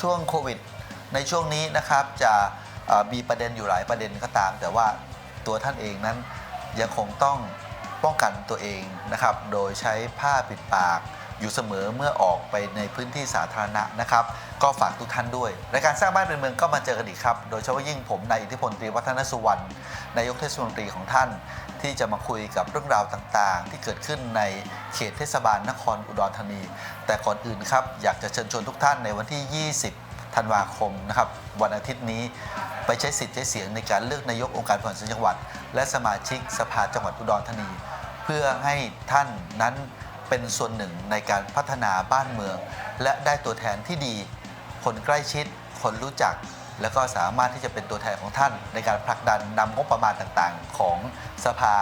ช่วงโควิด ในช่วงนี้นะครับจะมีประเด็นอยู่หลายประเด็นก็ตาม แต่ว่าตัวท่านเองนั้นยังคงต้องป้องกันตัวเองนะครับ โดยใช้ผ้าปิดปากอยู่เสมอเมื่อออกไปในพื้นที่สาธารณะนะครับ ก็ฝากทุกท่านด้วยรายการสร้างบ้านเป็นเมืองก็มาเจอกันอีกครับ โดยเฉพาะยิ่งผมนายอิทธิพลตรีวัฒนสุวรรณนายกเทศมนตรีของท่าน ที่จะมาคุยกับเรื่องราวต่างๆ ที่เกิดขึ้นในเขตเทศบาลนครอุดรธานี แต่ก่อนอื่นครับอยากจะเชิญชวนทุกท่านในวันที่ 20 ธันวาคมนะครับวันอาทิตย์นี้ไปใช้สิทธิ์ใช้เสียงในการเลือกนายกองค์การบริหารส่วนจังหวัด และสมาชิกสภาจังหวัดอุดรธานี เพื่อให้ท่านนั้นเป็นส่วนหนึ่งในการพัฒนาบ้านเมือง และได้ตัวแทนที่ดี คนใกล้ชิด คนรู้จัก แล้วก็สามารถที่จะเป็นตัวแทนของท่าน ในการผลักดันนำงบประมาณต่างๆ ของสภา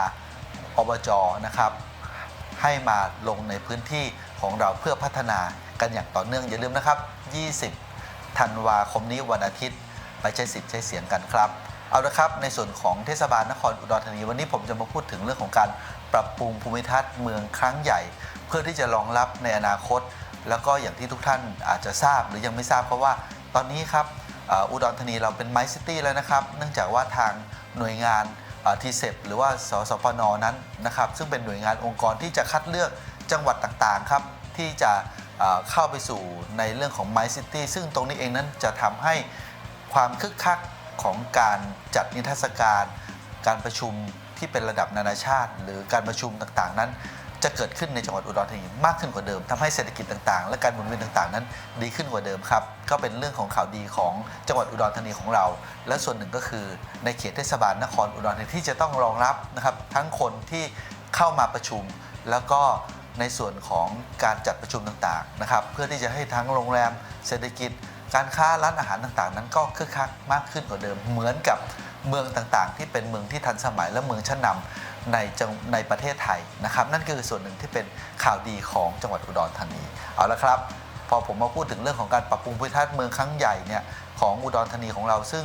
อบจนะครับ ให้มาลงในพื้นที่ของเราเพื่อพัฒนากันอย่างต่อเนื่องอย่าลืมนะครับ 20 ธันวาคมนี้วันอาทิตย์ ไปใช้สิทธิ์ใช้เสียงกันครับ เอาละครับ ในส่วนของเทศบาลนครอุดรธานีวันนี้ผมจะมาพูดถึงเรื่องของการปรับปรุงภูมิทัศน์เมืองครั้งใหญ่ เพื่อที่จะรองรับในอนาคต แล้วก็อย่างที่ทุกท่านอาจจะทราบหรือยังไม่ทราบเพราะว่าตอนนี้ครับ อุดรธานีเราเป็นไมซิตี้แล้วนะครับ เนื่องจากว่าทางหน่วยงานทีเซปหรือว่าสสปนนั้นนะครับ ซึ่งเป็นหน่วยงานองค์กรที่จะคัดเลือกจังหวัดต่างๆครับ ที่จะเอ่อเข้าไปสู่ในเรื่องของ My City ซึ่งตรงนี้เองนั้นจะทำให้ความคึกคักของการจัดนิทรรศการ การประชุมที่เป็นระดับนานาชาติ หรือการประชุมต่างๆนั้น จะเกิดขึ้นในจังหวัดอุดรธานีมากขึ้นกว่าเดิมทำให้เศรษฐกิจต่างๆ และการหมุนเวียนต่างๆ นั้นดีขึ้นกว่าเดิมครับ ก็เป็นเรื่องของข่าวดีของจังหวัดอุดรธานีของเรา และส่วนหนึ่งก็คือในเขตเทศบาลนครอุดรธานีที่จะต้องรองรับนะครับทั้งคนที่เข้ามาประชุม แล้วก็ในส่วนของการจัดประชุมต่างๆนะครับเพื่อที่จะให้ทั้งโรงแรมเศรษฐกิจ การค้าร้านอาหารต่างๆ นั้นก็คึกคักมากขึ้นกว่าเดิม เหมือนกับเมืองต่างๆ ที่เป็นเมืองที่ทันสมัยและเมืองชั้นนำ ในจังในประเทศไทยนะครับ นั่นก็คือส่วนหนึ่งที่เป็นข่าวดีของจังหวัดอุดรธานีเอาละครับ พอผมมาพูดถึงเรื่องของการปรับปรุงภูมิทัศน์เมืองครั้งใหญ่เนี่ยของอุดรธานีของเรา ซึ่ง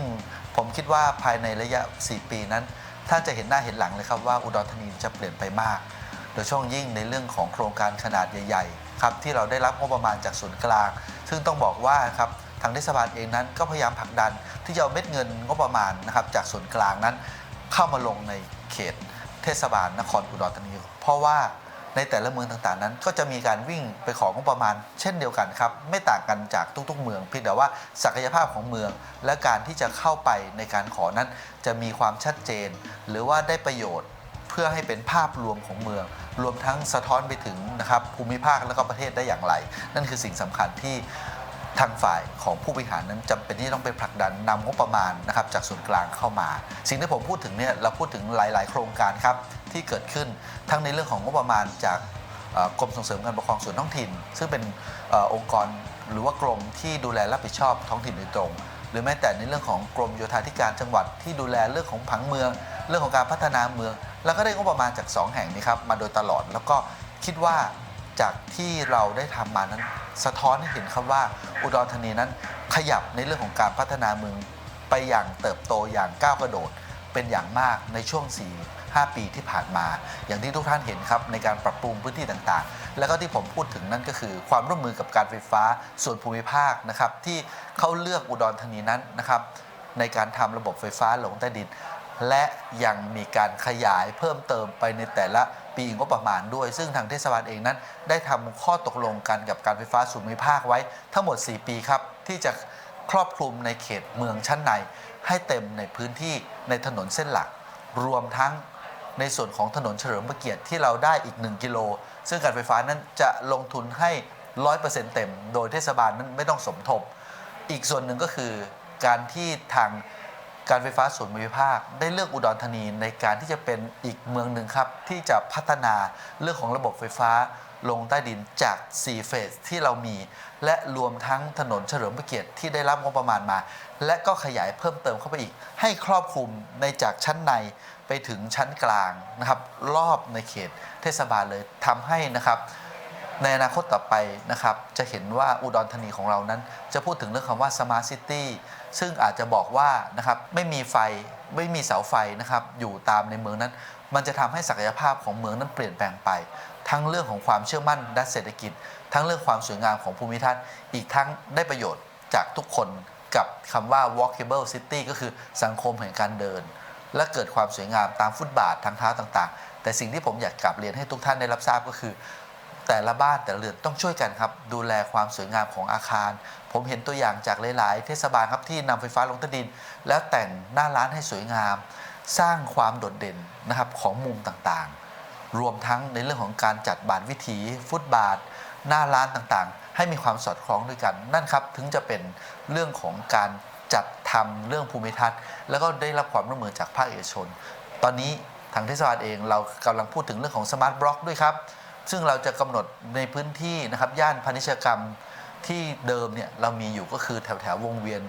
ผมคิดว่าภายในระยะ 4 ปีนั้นท่านจะเห็นหน้าเห็นหลังเลยครับว่าอุดรธานีจะเปลี่ยนไปมาก โดยเฉพาะยิ่งในเรื่องของโครงการขนาดใหญ่ๆครับที่เราได้รับงบประมาณจากส่วนกลาง ซึ่งต้องบอกว่าครับทางเทศบาลเองนั้นก็พยายามผลักดันที่จะเอาเม็ดเงินงบประมาณนะครับจากส่วนกลางนั้นเข้ามาลงในเขต เทศบาลนครอุดรธานีเพราะว่าในแต่ละเมืองต่างๆนั้น ก็จะมีการวิ่งไปของงบประมาณ เช่นเดียวกันครับไม่ต่างกันจากทุกๆ เมืองเพียงแต่ว่าศักยภาพของเมือง และการที่จะเข้าไปในการขอนั้น จะมีความชัดเจน หรือว่าได้ประโยชน์เพื่อให้เป็นภาพรวมของเมือง รวมทั้งสะท้อนไปถึงนะครับภูมิภาคและก็ประเทศได้อย่างไร นั่นคือสิ่งสำคัญที่ ทางฝ่ายของผู้บริหารนั้นจำเป็นที่ต้องไปผลักดันนำงบประมาณนะครับจากส่วนกลางเข้ามา สิ่งที่ผมพูดถึงเนี่ยเราพูดถึงหลาย ๆ โครงการครับที่เกิดขึ้นทั้งในเรื่องของงบประมาณจากกรมส่งเสริมการปกครองส่วนท้องถิ่น ซึ่งเป็นออองค์กรหรือว่ากรมที่ดูแลรับผิดชอบท้องถิ่นโดยตรง หรือแม้แต่ในเรื่องของกรมโยธาธิการจังหวัดที่ดูแลเรื่องของผังเมือง เรื่องของการพัฒนาเมือง แล้วก็ได้งบประมาณจาก 2 แห่งนี้ครับมาโดยตลอดแล้วก็คิดว่า จากที่เราได้ทำมานั้น สะท้อนให้เห็นครับว่าอุดรธานีนั้นขยับในเรื่องของการพัฒนาเมืองไปอย่างเติบโตอย่างก้าวกระโดด เป็นอย่างมากในช่วง 4 5 ปีที่ผ่านมา อย่างที่ทุกท่านเห็นครับในการปรับปรุงพื้นที่ต่างๆ แล้วก็ที่ผมพูดถึงนั่นก็คือ ความร่วมมือกับการไฟฟ้าส่วนภูมิภาคนะครับที่เขาเลือกอุดรธานีนั้นนะครับในการทำระบบไฟฟ้าลงใต้ดิน และยังมีการขยายเพิ่มเติมไปในแต่ละ ปีงบประมาณด้วย ซึ่งทางเทศบาลเองนั้น ได้ทำข้อตกลงกันกับการไฟฟ้าส่วนภูมิภาคไว้ทั้งหมด 4 ปีครับ ที่จะครอบคลุมในเขตเมืองชั้นใน ให้เต็มในพื้นที่ในถนนเส้นหลัก รวมทั้งในส่วนของถนนเฉลิมพระเกียรติที่เราได้อีก 1 กิโล ซึ่งการไฟฟ้านั้นจะลงทุนให้ 100%เต็ม โดยเทศบาลนั้นไม่ต้องสมทบ อีกส่วนหนึ่งก็คือการที่ทาง การไฟฟ้าส่วนภูมิภาค ได้เลือกอุดรธานีในการที่จะเป็นอีกเมืองหนึ่งครับ ที่จะพัฒนาเรื่องของระบบไฟฟ้าลงใต้ดินจาก 4 เฟสที่เรามี และรวมทั้งถนนเฉลิมพระเกียรติที่ได้รับงบประมาณมา และก็ขยายเพิ่มเติมเข้าไปอีก ให้ครอบคลุมในจากชั้นในไปถึงชั้นกลางนะครับรอบในเขตเทศบาลเลยทำให้นะครับในอนาคตต่อไปนะครับจะเห็นว่าอุดรธานีของเรานั้น จะพูดถึงเรื่องคำว่า Smart City ซึ่งอาจจะบอกว่านะครับไม่มีไฟไม่มีเสาไฟนะครับอยู่ตามในเมืองนั้น มันจะทำให้ศักยภาพของเมืองนั้นเปลี่ยนแปลงไป ทั้งเรื่องของความเชื่อมั่นด้านเศรษฐกิจ ทั้งเรื่องความสวยงามของภูมิทัศน์อีกทั้งได้ประโยชน์จากทุกคนกับคำว่า walkable city ก็คือสังคมแห่งการเดิน และเกิดความสวยงามตามฟุตบาททางเท้าต่างๆ แต่สิ่งที่ผมอยากกลับเรียนให้ทุกท่านได้รับทราบก็คือ แต่ละบ้านแต่ละเรือนต้องช่วยกันครับ ดูแลความสวยงามของอาคาร ผมเห็นตัวอย่างจากหลาย ๆ เทศบาลครับที่นำไฟฟ้าลงใต้ดิน แล้วแต่งหน้าร้านให้สวยงาม สร้างความโดดเด่นนะครับของมุมต่างๆ รวมทั้งในเรื่องของการจัดบานวิถี ฟุตบาท หน้าร้านต่างๆ ให้มีความสอดคล้องด้วยกัน นั่นครับถึงจะเป็นเรื่องของการจัดทำเรื่องภูมิทัศน์ แล้วก็ได้รับความร่วมมือจากภาคเอกชน ตอนนี้ทางเทศบาลเองเรากำลังพูดถึงเรื่องของสมาร์ทบล็อกด้วยครับ ซึ่งเราจะกำหนดในพื้นที่นะครับย่านพาณิชยกรรมที่เดิมเนี่ยเรามีอยู่ก็คือแถวแถววงเวียน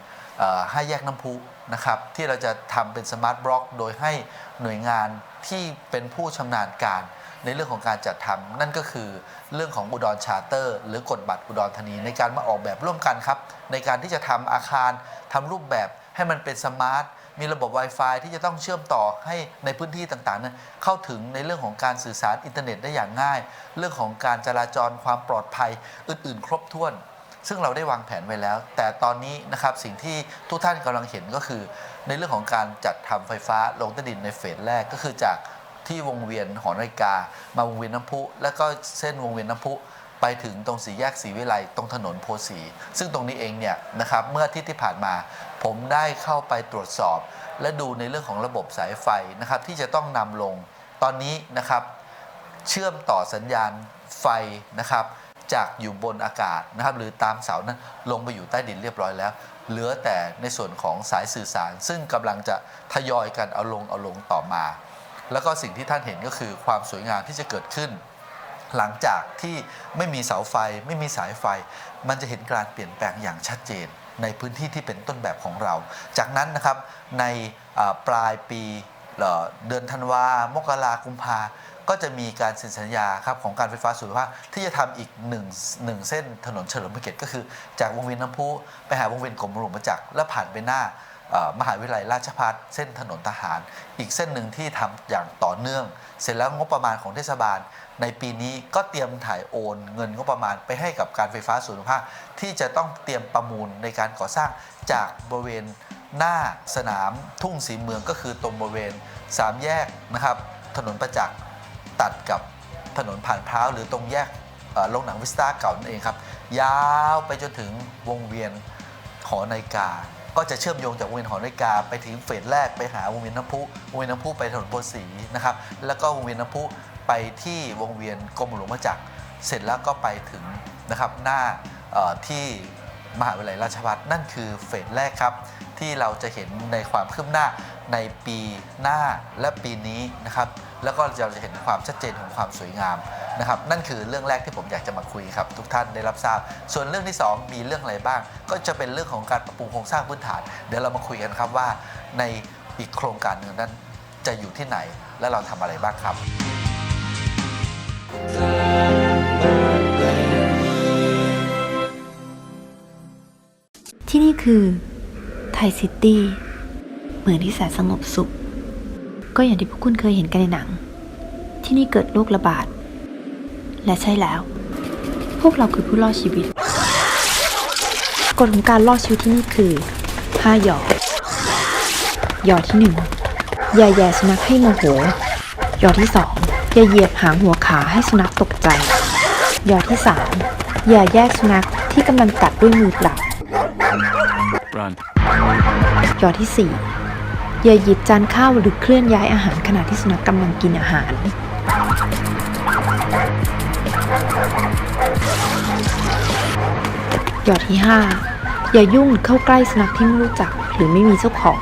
ห้าแยกน้ำพุนะครับที่เราจะทำเป็นสมาร์ทบล็อกโดยให้หน่วยงานที่เป็นผู้ชำนาญการในเรื่องของการจัดทำนั่นก็คือเรื่องของอุดรชาร์เตอร์ หรือกฎบัตรอุดรธานีในการมาออกแบบร่วมกันครับ ในการที่จะทำอาคารทำรูปแบบให้มันเป็นสมาร์ท มีระบบ Wi-Fi ที่จะต้องเชื่อมต่อให้ในพื้นที่ต่างๆนั้นเข้าถึงในเรื่องของการสื่อสารอินเทอร์เน็ตได้อย่างง่าย เรื่องของการจราจรความปลอดภัยอื่น ๆ ครบถ้วน ซึ่งเราได้วางแผนไว้แล้ว แต่ตอนนี้นะครับสิ่งที่ทุกท่านกำลังเห็นก็คือ ในเรื่องของการจัดทำไฟฟ้าลงใต้ดินในเฟสแรกก็คือจากที่วงเวียนหอนาฬิกา มาวงเวียนน้ำพุ แล้วก็เส้นวงเวียนน้ำพุไปถึงตรงสีแยกสีวิไลตรงถนนโพสี ซึ่งตรงนี้เองเนี่ยนะครับเมื่อที่ที่ผ่านมา ผมได้เข้าไปตรวจสอบ และดูในเรื่องของระบบสายไฟนะครับที่จะต้องนำลงตอนนี้นะครับเชื่อมต่อสัญญาณไฟนะครับจากอยู่บนอากาศนะครับหรือตามเสานั้นลงไปอยู่ใต้ดินเรียบร้อยแล้ว เหลือแต่ในส่วนของสายสื่อสาร ซึ่งกำลังจะทยอยกันเอาลงเอาลงต่อมา แล้วก็สิ่งที่ท่านเห็นก็คือความสวยงามที่จะเกิดขึ้น หลังจากที่ไม่มีเสาไฟไม่มีสายไฟ มันจะเห็นการเปลี่ยนแปลงอย่างชัดเจน ในพื้นที่ที่เป็นต้นแบบของเรา จากนั้นนะครับในปลายปีเดือนธันวา มกรากุมภาก็จะมีการเซ็นสัญญาครับของการไฟฟ้าส่วนภูมิภาคที่จะทำอีกหนึ่งหนึ่งเส้นถนนเฉลิมพระเกียรติก็คือ จากวงเวียนน้ำพุไปหาวงเวียนกรมหลวงประจักษ์และผ่านไปหน้า มหาวิทยาลัยราชภัฏเส้นถนนทหาร อีกเส้นหนึ่งที่ทำอย่างต่อเนื่อง เสร็จแล้วงบประมาณของเทศบาล ในปีนี้ก็เตรียมถ่ายโอน เงินงบประมาณไปให้กับการไฟฟ้าส่วนภูมิภาคที่จะต้องเตรียมประมูลในการก่อสร้างจากบริเวณหน้าสนามทุ่งสีเมืองก็คือตรงบริเวณสามแยกนะครับ ถนนประจักษ์ตัดกับถนนผ่านพร้าวหรือตรงแยกโรงหนังวิสตาเก่านั่นเองครับ ยาวไปจนถึงวงเวียนหอนาฬิกา ก็จะเชื่อมโยงจากวงเวียนหอนาฬิกาไปถึงเฟสแรกไปหาวงเวียนน้ำพุวงเวียนน้ำพุไปถนนโพธิ์ศรีนะครับแล้วก็วงเวียนน้ำพุไปที่วงเวียนกรมหลวงมาจักรเสร็จแล้วก็ไปถึงนะครับหน้าที่มหาวิทยาลัยราชภัฏนั่นคือเฟสแรกครับ ที่เราจะเห็นในความคืบหน้าในปีหน้าและปีนี้นะครับ แล้วก็เราจะเห็นความชัดเจนของความสวยงามนะครับนั่นคือเรื่องแรกที่ผมอยากจะมาคุยครับ ทุกท่านได้รับทราบ ส่วนเรื่องที่ 2 มีเรื่องอะไรบ้าง ก็จะเป็นเรื่องของการปรับปรุงโครงสร้างพื้นฐาน เดี๋ยวเรามาคุยกันครับว่า ในอีกโครงการหนึ่งนั้นจะอยู่ที่ไหนและเราทำอะไรบ้างครับ ที่นี่คือไทยซิตี้เมืองที่แสนสงบสุข ก็อย่างที่พวกคุณเคยเห็นกันในหนัง ที่นี่เกิดโรคระบาด และใช่แล้ว พวกเราคือผู้รอดชีวิต กฎของการรอดชีวิตที่นี่คือ5หยอหยอที่1อย่าแย่สุนัขให้โมโหหยอที่2อย่าเหยียบหางหัวขาให้สุนัขตกใจหยอที่3อย่าแยกสุนัขที่กำลังกัดด้วยมือเปล่า Run. ยอที่4 อย่าหยิบจานข้าวหรือเคลื่อนย้ายอาหารขณะที่สุนัขกำลังกินอาหารยอที่ 5 อย่ายุ่งเข้าใกล้สุนัขที่ไม่รู้จักหรือไม่มีเจ้าของ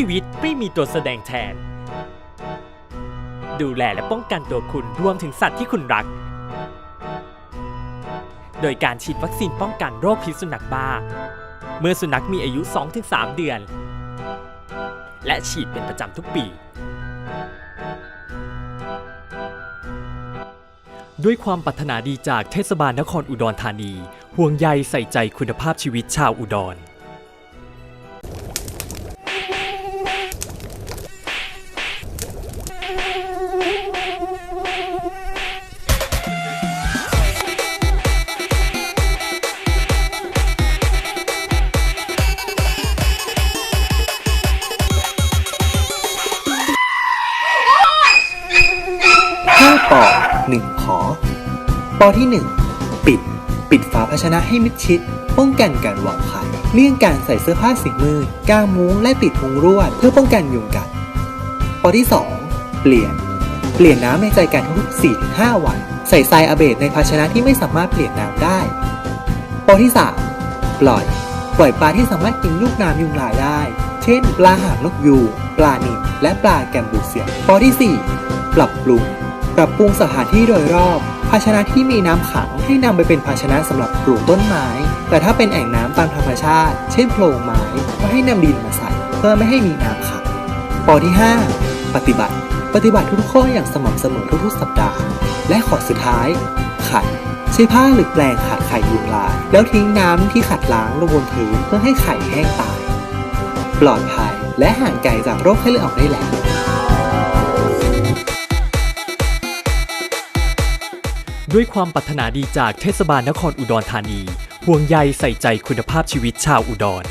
ชีวิตไม่มีตัวแสดงแทน ดูแลและป้องกันตัวคุณรวมถึงสัตว์ที่คุณรัก โดยการฉีดวัคซีนป้องกันโรคพิษสุนัขบ้า เมื่อสุนัขมีอายุ 2-3 เดือน และฉีดเป็นประจำทุกปี ด้วยความปรารถนาดีจากเทศบาลนครอุดรธานี ห่วงใยใส่ใจคุณภาพชีวิตชาวอุดร อหนึ่งขอ ปอที่หนึ่งปิด ปิดฝาภาชนะให้มิดชิด ป้องกันการวางไข่เลี่ยงการใส่เสื้อผ้าสีมืดกางมุ้งและปิดมุงรวดเพื่อป้องกันยุงกัด ปอที่สองเปลี่ยน เปลี่ยนน้ำในใจกันทุกๆ4-5 วัน ใส่ทรายอเบดในภาชนะที่ไม่สามารถเปลี่ยนน้ำได้ ปอที่สามปล่อย ปล่อยปลาที่สามารถกินลูกน้ำยุงลายได้ เช่น ปลาหางนกยูงปลานิลและปลาแกมบูเซียปอที่สี่ปรับปรุง ปรับปรุงสถานที่โดยรอบ ภาชนะที่มีน้ำขังให้นำไปเป็นภาชนะสำหรับปลูกต้นไม้ แต่ถ้าเป็นแอ่งน้ำตามธรรมชาติ เช่นโพรงไม้ก็ให้นำดินมาใส่ เพื่อไม่ให้มีน้ำขังปอที่ 5 ปฏิบัติ ปฏิบัติทุกข้ออย่างสม่ำเสมอทุกๆสัปดาห์ และข้อสุดท้าย ขัดใช้ผ้าหรือแปรงขัดไข่ยุงลาย แล้วทิ้งน้ำที่ขัดล้างลงบนพื้นเพื่อให้ไข่แห้งตาย ปลอดภัยและห่างไกลจากโรคไข้เลือดออกได้แล้ว ด้วยความปรารถนาดีจากเทศบาลนครอุดรธานี ห่วงใยใส่ใจคุณภาพชีวิตชาวอุดร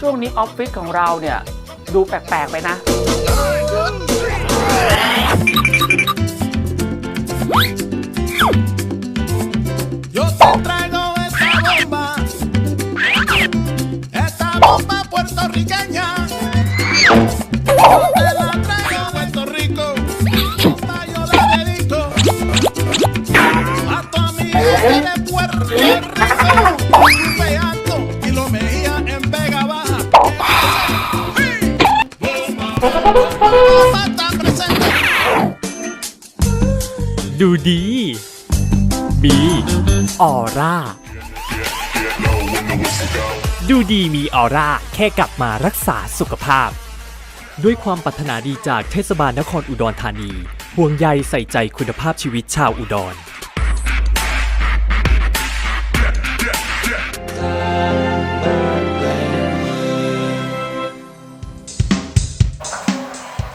ช่วงนี้ออฟฟิศของเราเนี่ย ดูแปลกๆไปนะ Yo te traigo esta bomba, esta bomba puertorriqueña. Yo te la traigo a Puerto Rico, esta yo la dedico a tu amiga de Puerto Rico, ดูดีมีออร่า ดูดีมีออร่า แค่กลับมารักษาสุขภาพ ด้วยความปรารถนาดีจากเทศบาลนครอุดรธานี ห่วงใยใส่ใจคุณภาพชีวิตชาวอุดร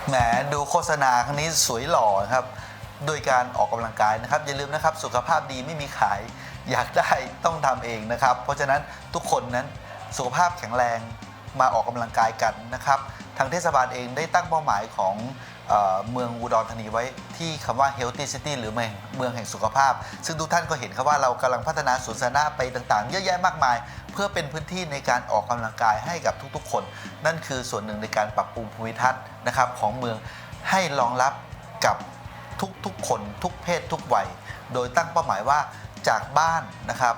แหมดูโฆษณาครั้งนี้สวยหล่อครับ โดยการออกกำลังกายนะครับ อย่าลืมนะครับสุขภาพดีไม่มีขาย อยากได้ต้องทำเองนะครับ เพราะฉะนั้นทุกคนนั้นสุขภาพแข็งแรงมาออกกำลังกายกันนะครับ ทางเทศบาลเองได้ตั้งเป้าหมายของเออเมืองอุดรธานีไว้ที่คำว่า healthy city หรือเมืองเมืองแห่งสุขภาพ ซึ่งทุกท่านก็เห็นครับว่าเรากำลังพัฒนาสวนสาธารณะไปต่างๆ เยอะแยะมากมาย เพื่อเป็นพื้นที่ในการออกกำลังกายให้กับทุกๆ คน นั่นคือส่วนหนึ่งในการปรับปรุงภูมิทัศน์นะครับของเมืองให้รองรับกับ ทุกๆ คนทุกเพศทุกวัย โดยตั้งเป้าหมายว่าจากบ้านนะครับ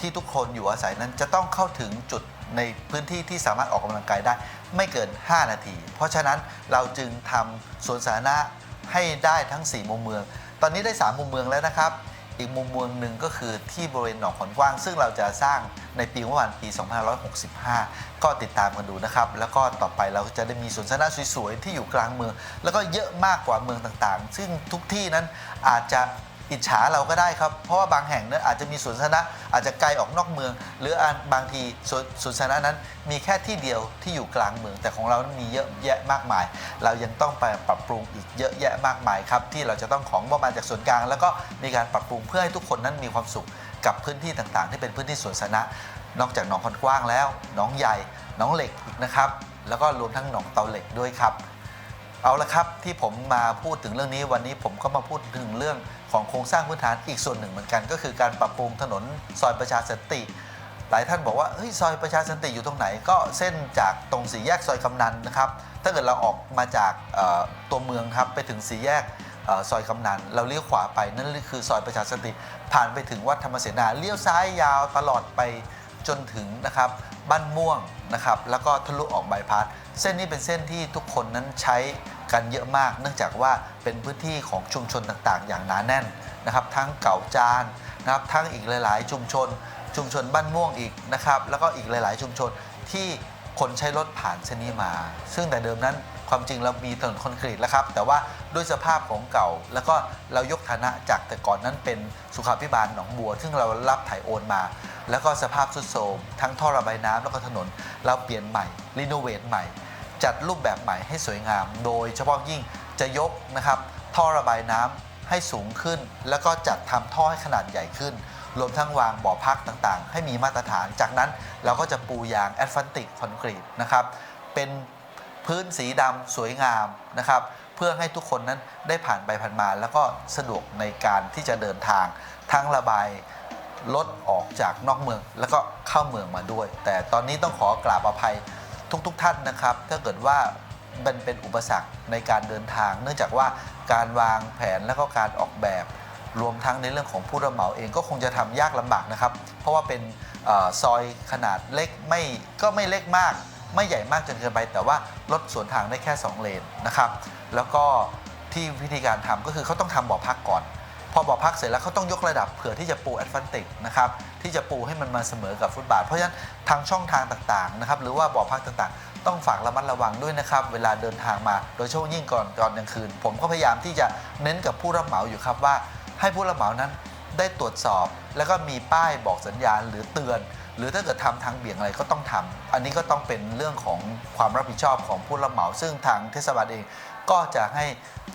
ที่ทุกคนอยู่อาศัยนั้นจะต้องเข้าถึงจุดในพื้นที่ที่สามารถออกกำลังกายได้ ไม่เกิน 5 นาที เพราะฉะนั้นเราจึงทำสวนสาธารณะให้ได้ทั้ง 4 มุมเมือง ตอนนี้ได้ 3 มุมเมืองแล้วนะครับ อีกมุมมองหนึ่งก็คือที่บริเวณหนองขอนกว้าง ซึ่งเราจะสร้างในปีงบประมาณปี 2565 ก็ติดตามกันดูนะครับ แล้วก็ต่อไปเราจะได้มีสวนสาธารณะสวยๆ ที่อยู่กลางเมือง แล้วก็เยอะมากกว่าเมืองต่างๆ ซึ่งทุกที่นั้นอาจจะ อิจฉาเราก็ได้ครับ เพราะว่าบางแห่งนั้นอาจจะมีสวนสาธารณะอาจจะไกลออกนอกเมือง หรือบางทีสวนสวนสาธารณะนั้น มีแค่ที่เดียวที่อยู่กลางเมือง แต่ของเรานั้นมีเยอะแยะมากมาย เรายังต้องไปปรับปรุงอีกเยอะแยะมากมายครับที่เราจะต้องของประมาณจากส่วนกลาง แล้วก็มีการปรับปรุงเพื่อให้ทุกคนนั้นมีความสุขกับพื้นที่ต่างๆ ที่เป็นพื้นที่สวนสาธารณะนอกจากหนองคอนกว้างแล้วหนองใหญ่หนองเหล็กอีกนะครับแล้วก็รวมทั้งหนองเตาเหล็กด้วยครับ เอาละครับที่ผมมาพูดถึงเรื่องนี้วันนี้ผมก็มาพูดถึงเรื่องของโครงสร้างพื้นฐานอีกส่วนหนึ่งเหมือนกัน ก็คือการปรับปรุงถนนซอยประชาสันติ หลายท่านบอกว่าเฮ้ยซอยประชาสันติอยู่ตรงไหน ก็เส้นจากตรงสี่แยกซอยกำนันนะครับถ้าเกิดเราออกมาจากตัวเมืองครับไปถึงสี่แยกออซอยกำนันเราเลี้ยวขวาไปนั่นคือซอยประชาสันติผ่านไปถึงวัดธรรมเสนาเลี้ยวซ้ายยาวตลอดไป จนถึงนะครับบ้านม่วงนะครับแล้วก็ทะลุออกบายพาสเส้นนี้เป็นเส้นที่ทุกคนนั้นใช้กันเยอะมาก เนื่องจากว่าเป็นพื้นที่ของชุมชนต่างๆ อย่างหนาแน่นนะครับ ทั้งเก่าจานนะครับทั้งอีกหลาย ๆ ชุมชน ชุมชนบ้านม่วงอีกนะครับแล้วก็อีกหลาย ๆ ชุมชนที่คนใช้รถผ่านเส้นนี้มา ซึ่งแต่เดิมนั้นความจริงเรามีถนนคอนกรีตแล้วครับ แต่ว่าด้วยสภาพของเก่า แล้วก็เรายกฐานะจากแต่ก่อนนั้นเป็นสุขาพิบาลหนองบัว ซึ่งเรารับถ่ายโอนมา แล้วก็สภาพทรุดโทรมทั้งท่อระบายน้ำแล้วก็ถนน เราเปลี่ยนใหม่รีโนเวทใหม่ จัดรูปแบบใหม่ให้สวยงาม โดยเฉพาะยิ่งจะยกนะครับท่อระบายน้ำให้สูงขึ้น แล้วก็จัดทำท่อให้ขนาดใหญ่ขึ้น รวมทั้งวางบ่อพักต่างๆ ให้มีมาตรฐาน จากนั้นเราก็จะปูยางแอดฟันติกคอนกรีตนะครับเป็นพื้นสีดำสวยงามนะครับเพื่อให้ทุกคนนั้นได้ผ่านไปผ่านมา แล้วก็สะดวกในการที่จะเดินทางทั้งระบาย รถออกจากนอกเมืองแล้วก็เข้าเมืองมาด้วย แต่ตอนนี้ต้องขอกราบอภัยทุกๆทท่านนะครับ ถ้าเกิดว่ามันเป็นอุปสรรคในการเดินทาง เนื่องจากว่าการวางแผนแล้วก็การออกแบบ รวมทั้งในเรื่องของผู้รับเหมาเองก็คงจะทำยากลำบากนะครับ เพราะว่าเป็นออซอยขนาดเล็กไม่ก็ไม่เล็กมาก ไม่ใหญ่มากจนเกินไป แต่ว่ารถสวนทางได้แค่ 2 เลนนะครับ แล้วก็ที่วิธีการทำก็คือเขาต้องทำบ่อพักก่อน พอบ่อพักเสร็จแล้วเขาต้องยกระดับเผื่อที่จะปูแอดฟันติกนะครับที่จะปูให้มันมาเสมอกับฟุตบาท เพราะฉะนั้นทางช่องทางต่างๆนะครับหรือว่าบ่อพักต่างๆ ต้องฝากระมัดระวังด้วยนะครับ เวลาเดินทางมาโดยเฉพาะยิ่งก่อนตอนกลางคืน ผมก็พยายามที่จะเน้นกับผู้รับเหมาอยู่ครับว่า ให้ผู้รับเหมานั้นได้ตรวจสอบ แล้วก็มีป้ายบอกสัญญาณหรือเตือน หรือถ้าเกิดทำทางเบี่ยงอะไรก็ต้องทำอันนี้ก็ต้องเป็นเรื่องของความรับผิดชอบของผู้รับเหมา ซึ่งทางเทศบาลเอง ก็จะให้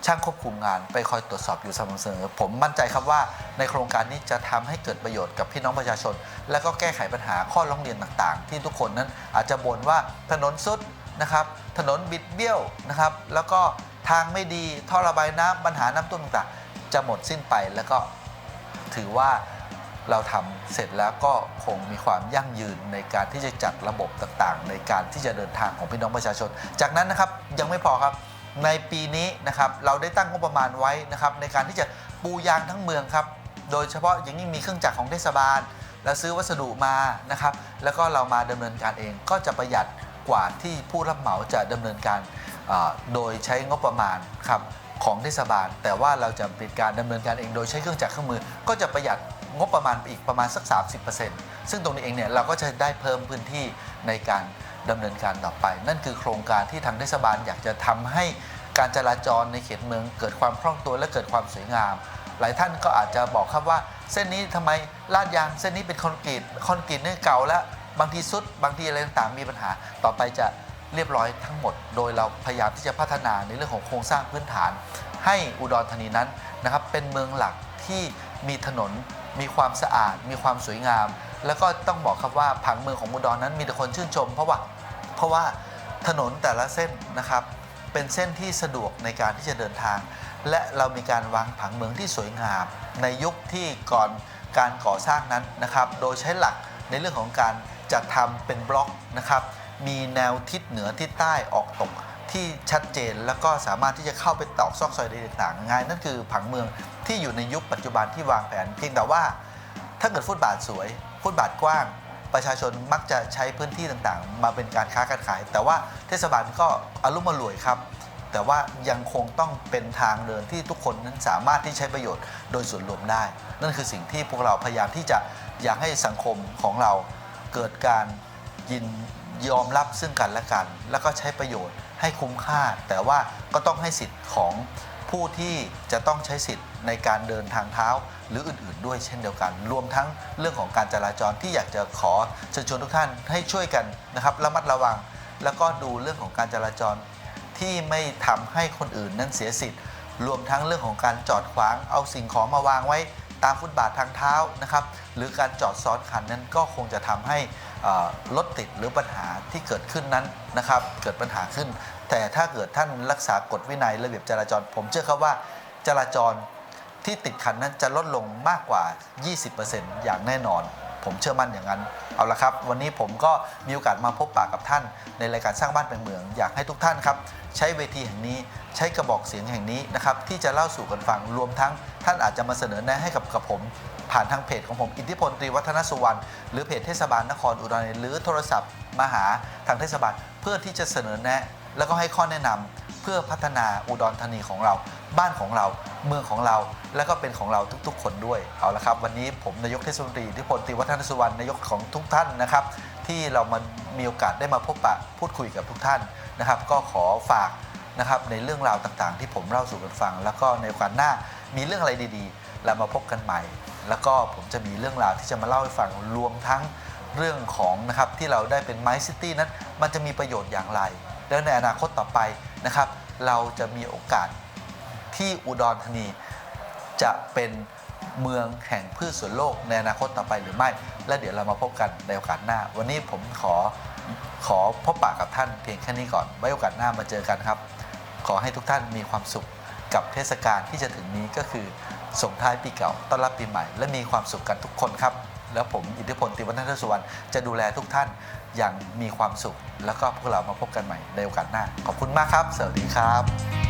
ช่างควบคุมงานไปคอยตรวจสอบอยู่สม่ำเสมอผมมั่นใจครับว่าในโครงการนี้จะทำให้เกิดประโยชน์กับพี่น้องประชาชน และก็แก้ไขปัญหาข้อร้องเรียนต่างๆ ที่ทุกคนนั้นอาจจะบ่นว่าถนนสุดนะครับ ถนนบิดเบี้ยวนะครับ แล้วก็ทางไม่ดีท่อระบายน้ำปัญหาน้ำท่วมต่างๆ จะหมดสิ้นไปแล้วก็ถือว่าเราทำเสร็จแล้วก็คงมีความยั่งยืนในการที่จะจัดระบบต่างๆ ในการที่จะเดินทางของพี่น้องประชาชน จากนั้นนะครับยังไม่พอครับ ในปีนี้นะครับเราได้ตั้งงบประมาณไว้นะครับในการที่จะปูยางทั้งเมืองครับโดยเฉพาะอย่างนี้มีเครื่องจักรของเทศบาลแล้วซื้อวัสดุมานะครับ แล้วก็เรามาดำเนินการเองก็จะประหยัดกว่าที่ผู้รับเหมาจะดำเนินการโดยใช้งบประมาณครับของเทศบาล แต่ว่าเราจะเป็นการดำเนินการเองโดยใช้เครื่องจักรเครื่องมือ ก็จะประหยัดงบประมาณไปอีกประมาณสัก 30%ซึ่งตรงนี้เองเนี่ยเราก็จะได้เพิ่มพื้นที่ในการ ดำเนินการต่อไป นั่นคือโครงการที่ทางเทศบาลอยากจะทำให้การจราจรในเขตเมือง เกิดความคล่องตัวและเกิดความสวยงาม หลายท่านก็อาจจะบอกครับว่า เส้นนี้ทำไมลาดยางเส้นนี้เป็นคอนกรีตคอนกรีตเนี่ยเก่าแล้วบางทีสุด บางทีอะไรต่างๆมีปัญหา ต่อไปจะเรียบร้อยทั้งหมด โดยเราพยายามที่จะพัฒนาในเรื่องของโครงสร้างพื้นฐาน ให้อุดรธานีนั้นนะครับเป็นเมืองหลักที่มีถนน มีความสะอาด มีความสวยงาม แล้วก็ต้องบอกครับว่าผังเมืองของอุดรนั้นมีแต่คนชื่นชม เพราะว่า เพราะว่าถนนแต่ละเส้นนะครับ เป็นเส้นที่สะดวกในการที่จะเดินทาง และเรามีการวางผังเมืองที่สวยงาม ในยุคที่ก่อนการก่อสร้างนั้นนะครับ โดยใช้หลักในเรื่องของการจัดทำเป็นบล็อกนะครับ มีแนวทิศเหนือทิศใต้ออกตกที่ชัดเจนแล้วก็สามารถที่จะเข้าไปตอกซอกซอยต่างๆง่ายนั่นคือผังเมืองที่อยู่ในยุคปัจจุบันที่วางแผน เพียงแต่ว่าถ้าเกิดฟุตบาทสวย ฟุตบาทกว้าง ประชาชนมักจะใช้พื้นที่ต่างๆ มาเป็นการค้าการขาย แต่ว่าเทศบาลก็อารมณ์มารวยครับ แต่ว่ายังคงต้องเป็นทางเดินที่ทุกคนนั้นสามารถที่ใช้ประโยชน์โดยส่วนรวมได้ นั่นคือสิ่งที่พวกเราพยายามที่จะอยากให้สังคมของเราเกิดการยินยอมรับซึ่งกันและกัน แล้วก็ใช้ประโยชน์ให้คุ้มค่า แต่ว่าก็ต้องให้สิทธิ์ของผู้ที่จะต้องใช้สิทธิ์ในการเดินทางเท้า หรืออื่นๆด้วยเช่นเดียวกัน รวมทั้งเรื่องของการจราจรที่อยากจะขอเชิญชวนทุกท่านให้ช่วยกันนะครับระมัดระวัง แล้วก็ดูเรื่องของการจราจรที่ไม่ทำให้คนอื่นนั้นเสียสิทธิ์ รวมทั้งเรื่องของการจอดขวางเอาสิ่งของมาวางไว้ตามฟุตบาททางเท้านะครับหรือการจอดซ้อนคันนั้นก็คงจะทำให้รถติดหรือปัญหาที่เกิดขึ้นนั้นนะครับเกิดปัญหาขึ้น แต่ถ้าเกิดท่านรักษากฎวินัยระเบียบจราจร ผมเชื่อครับว่าจราจร ที่ติดขันนั้นจะลดลงมากกว่า 20%อย่างแน่นอน ผมเชื่อมั่นอย่างนั้น เอาละครับ วันนี้ผมก็มีโอกาสมาพบปะกับท่าน ในรายการสร้างบ้านเป็นเมือง อยากให้ทุกท่านครับ ใช้เวทีแห่งนี้ใช้กระบอกเสียงแห่งนี้นะครับที่จะเล่าสู่กันฟังรวมทั้งท่านอาจจะมาเสนอแนะให้กับกับผมผ่านทางเพจของผมอิทธิพลตรีวัฒนสุวรรณหรือเพจเทศบาลนครอุดรธานีหรือโทรศัพท์มาหาทางเทศบาล เพื่อที่จะเสนอแนะ แล้วก็ให้ข้อแนะนำเพื่อพัฒนาอุดรธานีของเราบ้านของเรา เมืองของเรา และก็เป็นของเราทุกๆ คนด้วยเอาละครับ วันนี้ผมนายกเทศมนตรีทธิพลตรีวัฒนสุวรรณนายกของทุกท่านนะครับ ที่เรามามีโอกาสได้มาพบปะพูดคุยกับทุกท่านนะครับ ก็ขอฝากนะครับในเรื่องราวต่างๆ ที่ผมเล่าสู่กันฟัง แล้วก็ในโอกาสหน้ามีเรื่องอะไรดีๆเรามาพบกันใหม่ แล้วก็ผมจะมีเรื่องราวที่จะมาเล่าให้ฟังรวมทั้งเรื่องของนะครับที่เราได้เป็นไมซิตี้นั้น มันจะมีประโยชน์อย่างไร แล้วในอนาคตต่อไปนะครับ เราจะมีโอกาส ที่อุดรธานี จะเป็นเมืองแห่งพืชสวนโลกในอนาคตต่อไปหรือไม่ และเดี๋ยวเรามาพบกันในโอกาสหน้า วันนี้ผมขอขอพบปะกับท่านเพียงแค่นี้ก่อน ไว้โอกาสหน้ามาเจอกันครับ ขอให้ทุกท่านมีความสุขกับเทศกาลที่จะถึงนี้ก็คือส่งท้ายปีเก่าต้อนรับปีใหม่ และมีความสุขกันทุกคนครับ แล้วผมอิทธิพลติวัฒนสุวรรณจะดูแลทุกท่านอย่างมีความสุข แล้วก็พวกเรามาพบกันใหม่ในโอกาสหน้า ขอบคุณมากครับ สวัสดีครับ